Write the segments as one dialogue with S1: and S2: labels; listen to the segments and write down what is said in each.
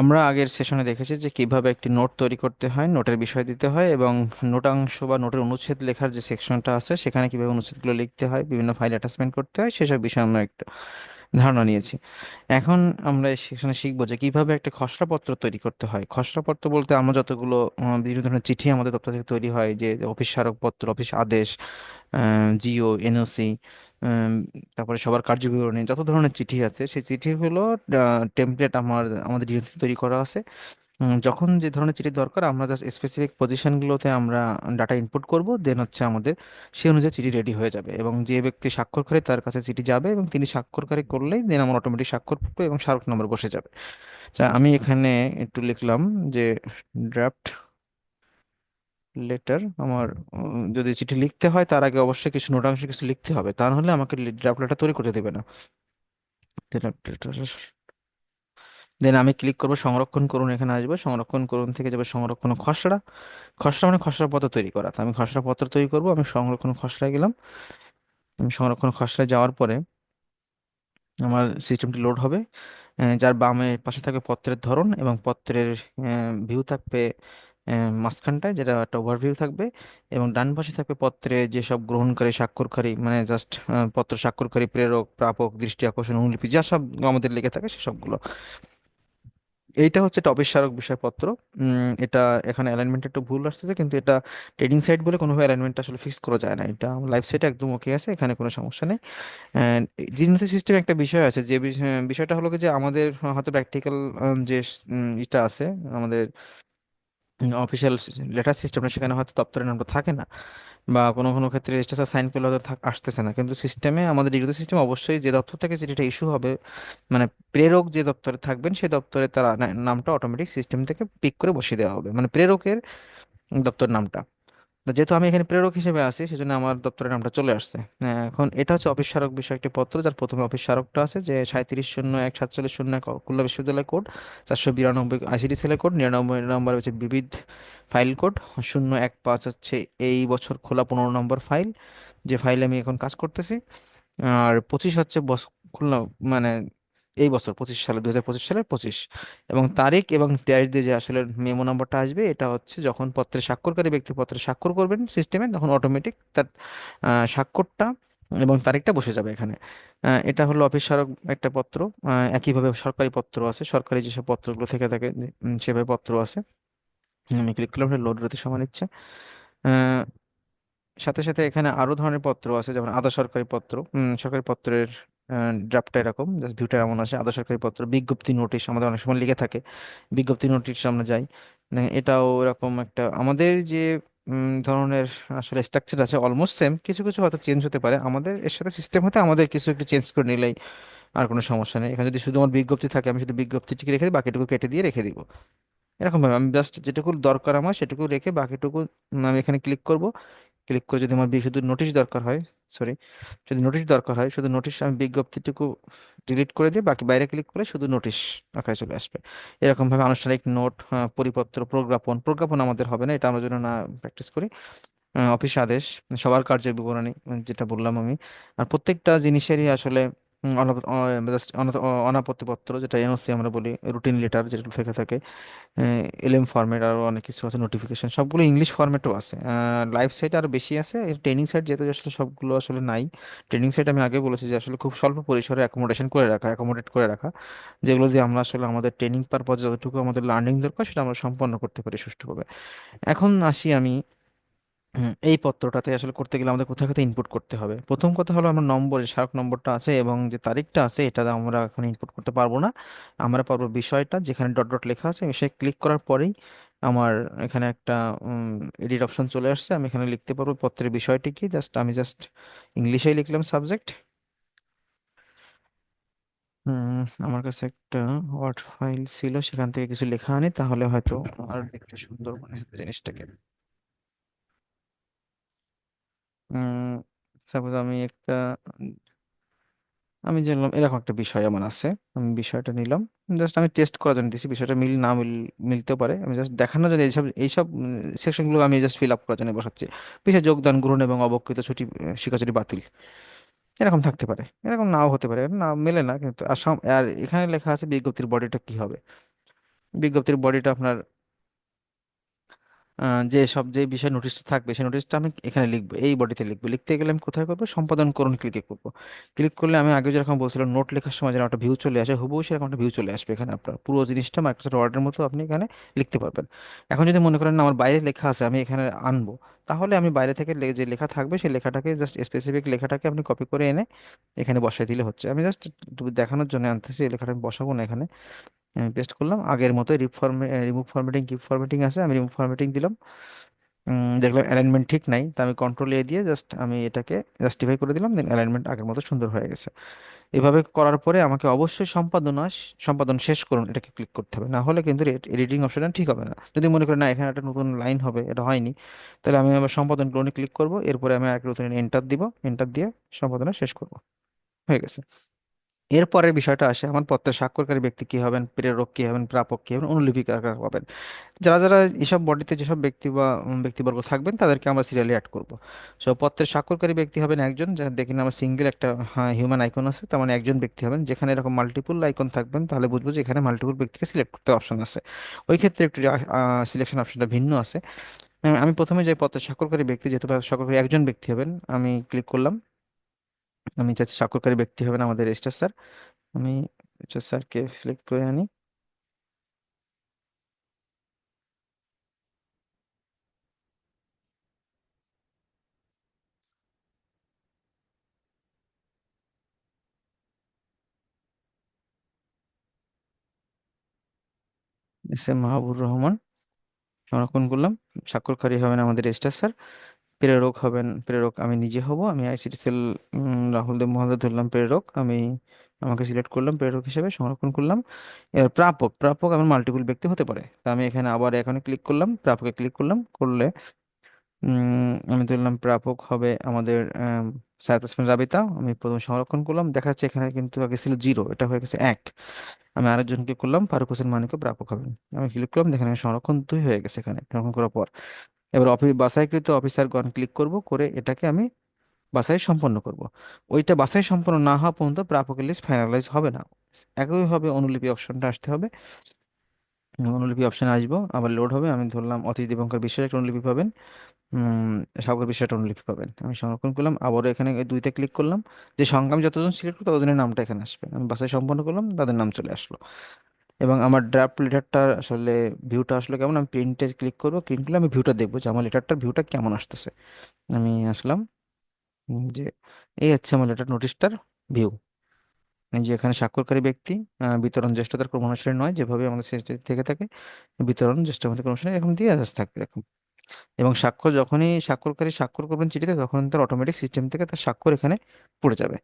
S1: আমরা আগের সেশনে দেখেছি যে কীভাবে একটি নোট তৈরি করতে হয় নোটের বিষয় দিতে হয় এবং নোটাংশ বা নোটের অনুচ্ছেদ লেখার যে সেকশনটা আছে, সেখানে কীভাবে অনুচ্ছেদগুলো লিখতে হয়, বিভিন্ন ফাইল অ্যাটাচমেন্ট করতে হয়, সেসব বিষয়ে আমরা একটু ধারণা নিয়েছি। এখন আমরা সেখানে শিখব যে কীভাবে একটা খসড়া পত্র তৈরি করতে হয়। খসড়া পত্র বলতে আমরা যতগুলো বিভিন্ন ধরনের চিঠি আমাদের দপ্তর থেকে তৈরি হয়, যে অফিস স্মারকপত্র, অফিস আদেশ জিও, এনওসি তারপরে সবার কার্যবিবরণী, যত ধরনের চিঠি আছে, সেই চিঠিগুলো টেমপ্লেট আমার, আমাদের তৈরি করা আছে। যখন যে ধরনের চিঠি দরকার, আমরা জাস্ট স্পেসিফিক পজিশনগুলোতে আমরা ডাটা ইনপুট করব দেন হচ্ছে আমাদের সেই অনুযায়ী চিঠি রেডি হয়ে যাবে। এবং যে ব্যক্তি স্বাক্ষরকারী তার কাছে চিঠি যাবে এবং তিনি স্বাক্ষরকারী করলেই দেন আমার অটোমেটিক স্বাক্ষর পড়বে এবং স্মারক নম্বর বসে যাবে। আচ্ছা আমি এখানে একটু লিখলাম যে ড্রাফট লেটার আমার যদি চিঠি লিখতে হয় তার আগে অবশ্যই কিছু নোটাংশ কিছু লিখতে হবে। তা নাহলে আমাকে ড্রাফট লেটার তৈরি করে দেবে না। দেন আমি ক্লিক করব, সংরক্ষণ করুন, এখানে আসব। সংরক্ষণ করুন থেকে যাবে সংরক্ষণ খসড়া। খসড়া মানে খসড়া পত্র তৈরি করা। তো আমি খসড়া পত্র তৈরি করব, আমি সংরক্ষণ খসড়ায় গেলাম। আমি সংরক্ষণ খসড়ায় যাওয়ার পরে আমার সিস্টেমটি লোড হবে। যার বামে পাশে থাকবে পত্রের ধরন এবং পত্রের ভিউ থাকবে মাঝখানটায়, যেটা একটা ওভারভিউ থাকবে। এবং ডান পাশে থাকবে পত্রে যেসব গ্রহণকারী, স্বাক্ষরকারী মানে জাস্ট পত্র স্বাক্ষরকারী, প্রেরক, প্রাপক, দৃষ্টি আকর্ষণ, অনুলিপি, যা সব আমাদের লেগে থাকে সেসবগুলো এইটা হচ্ছে টপিক স্মারক বিষয়পত্র। এটা এখানে অ্যালাইনমেন্ট একটু ভুল আসতেছে, কিন্তু এটা ট্রেডিং সাইট বলে কোনোভাবে অ্যালাইনমেন্ট আসলে ফিক্স করা যায় না। এটা লাইভ সাইটে একদম ওকে আছে, এখানে কোনো সমস্যা নেই। জিনোথি সিস্টেম একটা বিষয় আছে যে বিষয়টা হলো যে আমাদের হয়তো প্র্যাকটিক্যাল যে ইটা আছে, আমাদের অফিসিয়াল লেটার সিস্টেমটা সেখানে হয়তো দপ্তরের নামটা থাকে না। বা কোনো কোনো ক্ষেত্রে রেজিস্ট্রেশন সাইন করলে হয়তো আসতেছে না। কিন্তু সিস্টেমে আমাদের ডিগ্রি সিস্টেম অবশ্যই যে দপ্তর থেকে চিঠিটা ইস্যু হবে। মানে প্রেরক যে দপ্তরে থাকবেন সেই দপ্তরে তারা নামটা অটোমেটিক সিস্টেম থেকে পিক করে বসিয়ে দেওয়া হবে। মানে প্রেরকের দপ্তর নামটা। যেহেতু আমি এখানে প্রেরক হিসেবে আছি সেজন্য আমার দপ্তরের নামটা চলে আসছে। হ্যাঁ, এখন এটা হচ্ছে অফিস স্মারক বিষয় একটি পত্র যার প্রথমে অফিস স্মারকটা আছে যে সাঁত্রিশ শূন্য এক সাতচল্লিশ শূন্য এক খুলনা বিশ্ববিদ্যালয় কোড চারশো বিরানব্বই আইসিডি সেলের কোড নিরানব্বই নম্বর হচ্ছে বিবিধ ফাইল কোড শূন্য এক পাঁচ হচ্ছে এই বছর খোলা পনেরো নম্বর ফাইল যে ফাইলে আমি এখন কাজ করতেছি। আর পঁচিশ হচ্ছে বস খুলনা মানে এই বছর, পঁচিশ সালে দু হাজার পঁচিশ সালের পঁচিশ। এবং তারিখ এবং ড্যাশ দিয়ে যে আসলে মেমো নাম্বারটা আসবে, এটা হচ্ছে যখন পত্রে স্বাক্ষরকারী ব্যক্তি পত্রে স্বাক্ষর করবেন সিস্টেমে তখন অটোমেটিক তার স্বাক্ষরটা এবং তারিখটা বসে যাবে এখানে। এটা হলো অফিস স্মারক একটা পত্র একইভাবে সরকারি পত্র আছে। সরকারি যেসব পত্রগুলো থেকে থাকে সেভাবে পত্র আছে। আমি ক্লিক করলাম লোড হতে সময় নিচ্ছে। সাথে সাথে এখানে আরও ধরনের পত্র আছে, যেমন আধা সরকারি পত্র। সরকারি পত্রের ড্রাফটটা এরকম জাস্ট ভিউটা এমন আছে আধা সরকারি পত্র, বিজ্ঞপ্তি নোটিশ আমাদের অনেক সময় লিখে থাকে, বিজ্ঞপ্তি নোটিশ আমরা যাই। মানে এটাও এরকম একটা, আমাদের যে ধরনের আসলে স্ট্রাকচার আছে অলমোস্ট সেম কিছু কিছু হয়তো চেঞ্জ হতে পারে, আমাদের, এর সাথে সিস্টেম হতে আমাদের কিছু একটু চেঞ্জ করে নিলেই আর কোনো সমস্যা নেই। এখানে যদি শুধু আমার বিজ্ঞপ্তি থাকে, আমি শুধু বিজ্ঞপ্তিটিকে রেখে বাকিটুকু কেটে দিয়ে রেখে দিব। এরকম ভাবে আমি জাস্ট যেটুকু দরকার আমার, সেটুকু রেখে বাকিটুকু আমি এখানে ক্লিক করব। ক্লিক করে যদি আমার শুধু নোটিশ দরকার হয় সরি যদি নোটিশ দরকার হয়, শুধু নোটিশ আমি বিজ্ঞপ্তিটুকু ডিলিট করে দিয়ে বাকি বাইরে ক্লিক করে শুধু নোটিশ আকারে চলে আসবে। এরকমভাবে আনুষ্ঠানিক নোট পরিপত্র, প্রজ্ঞাপন প্রজ্ঞাপন আমাদের হবে না, এটা আমরা যেন না প্র্যাকটিস করি। অফিস আদেশ, সবার কার্য বিবরণী, যেটা বললাম আমি। আর প্রত্যেকটা জিনিসেরই আসলে উম, অনাপ- অ- just অনা- অ- অনাপত্তিপত্র যেটা এনওসি আমরা বলি রুটিন লেটার যেটা থেকে থাকে এলএম ফরম্যাট আরও অনেক কিছু আছে নোটিফিকেশন সবগুলো ইংলিশ ফরম্যাটও আছে। লাইভ সাইট আরও বেশি আছে ট্রেনিং সাইট যেহেতু আসলে সবগুলো আসলে নাই ট্রেনিং সাইট আমি আগে বলেছি যে আসলে খুব স্বল্প পরিসরে অ্যাকোমোডেশন করে রাখা অ্যাকোমোডেট করে রাখা যেগুলো দিয়ে আমরা আসলে আমাদের ট্রেনিং পারপাস যতটুকু আমাদের লার্নিং দরকার সেটা আমরা সম্পন্ন করতে পারি সুষ্ঠুভাবে। এখন আসি আমি হুম, এই পত্রটাতে আসলে করতে গেলে আমাদের কোথায় কোথায় ইনপুট করতে হবে। প্রথম কথা হলো আমার নম্বর স্মারক নম্বরটা আছে এবং যে তারিখটা আছে এটা আমরা এখন ইনপুট করতে পারব না। আমরা পারব বিষয়টা যেখানে ডট ডট লেখা আছে সে ক্লিক করার পরেই আমার এখানে একটা এডিট অপশন চলে আসছে। আমি এখানে লিখতে পারব পত্রের বিষয়টি কি জাস্ট আমি জাস্ট ইংলিশেই লিখলাম সাবজেক্ট আমার কাছে একটা ওয়ার্ড ফাইল ছিল সেখান থেকে কিছু লেখা আনি তাহলে হয়তো আর দেখতে সুন্দর মনে হবে জিনিসটাকে। সাপোজ আমি একটা, আমি জানলাম, এরকম একটা বিষয় আমার আছে। আমি বিষয়টা নিলাম। জাস্ট আমি টেস্ট করার জন্য দিছি। বিষয়টা মিল, না মিল, মিলতেও পারে। আমি জাস্ট দেখানোর জন্য এইসব এইসব সেকশনগুলো আমি জাস্ট ফিল আপ করার জন্য বসাচ্ছি। বিষয় যোগদান, গ্রহণ এবং অবকৃত ছুটি স্বীকারোক্তি বাতিল। এরকম থাকতে পারে। এরকম নাও হতে পারে। না, মেলে না, কিন্তু আর আর এখানে লেখা আছে বিজ্ঞপ্তির বডিটা কি হবে? বিজ্ঞপ্তির বডিটা আপনার যে সব যে বিষয় নোটিশটা থাকবে, সেই নোটিশটা আমি এখানে লিখব, এই বডিতে লিখব। লিখতে গেলে আমি কোথায় করব? সম্পাদন করুন ক্লিকে করব। ক্লিক করলে আমি আগে যেরকম বলছিলাম নোট লেখার সময় যেন একটা ভিউ চলে আসে, হুবহু সেরকম একটা ভিউ চলে আসবে এখানে আপনার। পুরো জিনিসটা মাইক্রোসফট ওয়ার্ডের মতো আপনি এখানে লিখতে পারবেন। এখন যদি মনে করেন আমার বাইরে লেখা আছে, আমি এখানে আনব। তাহলে আমি বাইরে থেকে যে লেখা থাকবে সেই লেখাটাকে জাস্ট স্পেসিফিক লেখাটাকে আপনি কপি করে এনে এখানে বসাই দিলে হচ্ছে। আমি জাস্ট দেখানোর জন্য আনতেছি, এই লেখাটা আমি বসাবো না এখানে। আমি পেস্ট করলাম। আগের মতো রিফর্মে রিমুভ ফরম্যাটিং কিপ ফরম্যাটিং আছে। আমি রিমুভ ফরম্যাটিং দিলাম। দেখলাম অ্যালাইনমেন্ট ঠিক নাই, তা আমি কন্ট্রোল এ দিয়ে জাস্ট আমি এটাকে জাস্টিফাই করে দিলাম দেন অ্যালাইনমেন্ট আগের মতো সুন্দর হয়ে গেছে। এভাবে করার পরে আমাকে অবশ্যই সম্পাদনা সম্পাদন শেষ করুন, এটাকে ক্লিক করতে হবে। না হলে কিন্তু এডিটিং অপশনটা ঠিক হবে না। যদি মনে করেন না, এখানে একটা নতুন লাইন হবে, এটা হয়নি, তাহলে আমি আবার সম্পাদন ক্লোনে ক্লিক করব, এরপরে আমি এক নতুন এন্টার দিব এন্টার দিয়ে সম্পাদনা শেষ করব। হয়ে গেছে। এরপরের বিষয়টা আসে আমার পত্রের স্বাক্ষরকারী ব্যক্তি কি হবেন, প্রেরক কি হবেন, প্রাপক কি হবেন অনুলিপিকার কারা হবেন। যারা যারা এসব বডিতে যেসব ব্যক্তি বা ব্যক্তিবর্গ থাকবেন, তাদেরকে আমরা সিরিয়ালি অ্যাড করব। সো পত্রের স্বাক্ষরকারী ব্যক্তি হবেন একজন, যার দেখি আমার সিঙ্গেল একটা হিউম্যান আইকন আছে, তার মানে একজন ব্যক্তি হবেন, যেখানে এরকম মাল্টিপুল আইকন থাকবেন, তাহলে বুঝব যে এখানে মাল্টিপুল ব্যক্তিকে সিলেক্ট করতে অপশন আছে। ওই ক্ষেত্রে একটু সিলেকশন অপশনটা ভিন্ন আছে। আমি প্রথমে যে পত্রের স্বাক্ষরকারী ব্যক্তি, যেহেতু স্বাক্ষরকারী একজন ব্যক্তি হবেন, আমি ক্লিক করলাম। আমি চাচ্ছি স্বাক্ষরকারী ব্যক্তি হবেন আমাদের রেজিস্টার স্যার। আমি রেজিস্টার স্যারকে সিলেক্ট করে আনি। এস এম মাহবুব রহমান সংরক্ষণ করলাম? স্বাক্ষরকারী হবেন আমাদের রেজিস্টার স্যার। প্রেরক হবেন, প্রেরক আমি নিজে হব, আমি আইসিটি সেল রাহুল দেব মহোদয় ধরলাম প্রেরক, আমি আমাকে সিলেক্ট করলাম প্রেরক হিসেবে, সংরক্ষণ করলাম। এবার প্রাপক প্রাপক আমার মাল্টিপল ব্যক্তি হতে পারে। তা আমি এখানে আবার এখানে ক্লিক করলাম, প্রাপকে ক্লিক করলাম, করলে আমি ধরলাম প্রাপক হবে আমাদের সাইয়াদ আসমিন রাবিতা, আমি প্রথমে সংরক্ষণ করলাম, দেখা যাচ্ছে এখানে কিন্তু আগে ছিল জিরো এটা হয়ে গেছে এক। আমি আরেকজনকে করলাম, ফারুক হোসেন মানিকও প্রাপক হবেন। আমি ক্লিক করলাম, দেখেন সংরক্ষণ দুই হয়ে গেছে এখানে, সংরক্ষণ করার পর। এবার অফিস বাছাইকৃত অফিসারগণ ক্লিক করব, করে এটাকে আমি বাছাই সম্পন্ন করব। ওইটা বাছাই সম্পন্ন না হওয়া পর্যন্ত প্রাপকের লিস্ট ফাইনালাইজ হবে না। একইভাবে অনুলিপি অপশনটা আসতে হবে। অনুলিপি অপশনে আসব, আবার লোড হবে। আমি ধরলাম অতীশ দীপঙ্কর বিশ্বের একটা অনুলিপি পাবেন। সাগর বিশ্বের একটা অনুলিপি পাবেন। আমি সংরক্ষণ করলাম আবার এখানে দুইতে ক্লিক করলাম। যে সংগ্রাম যতজন সিলেক্ট করব, ততজনের নামটা এখানে আসবে। আমি বাসায় সম্পন্ন করলাম, তাদের নাম চলে আসলো। এবং আমার ড্রাফট লেটারটা আসলে ভিউটা আসলে কেমন? আমি প্রিন্টে ক্লিক করব প্রিন্ট করলে আমি ভিউটা দেখব যে আমার লেটারটার ভিউটা কেমন আসতেছে। আমি আসলাম যে এই হচ্ছে আমার লেটার নোটিশটার ভিউ যে এখানে স্বাক্ষরকারী ব্যক্তি বিতরণ জ্যেষ্ঠতার ক্রমানুসারে নয়, যেভাবে আমাদের থেকে থাকে বিতরণ জ্যেষ্ঠ আমাদের ক্রমানুসারে এরকম দিয়ে আদার্স থাকবে এরকম এবং স্বাক্ষর যখনই স্বাক্ষরকারী স্বাক্ষর করবেন চিঠিতে, তখন তার অটোমেটিক সিস্টেম থেকে তার স্বাক্ষর এখানে পড়ে যাবে।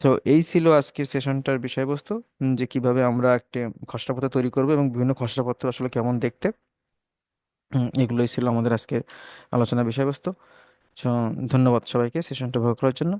S1: তো এই ছিল আজকের সেশনটার বিষয়বস্তু যে কীভাবে আমরা একটা খসড়াপত্র তৈরি করব এবং বিভিন্ন খসড়াপত্র আসলে কেমন দেখতে। এগুলোই ছিল আমাদের আজকের আলোচনা বিষয়বস্তু। ধন্যবাদ সবাইকে সেশনটা উপভোগ করার জন্য।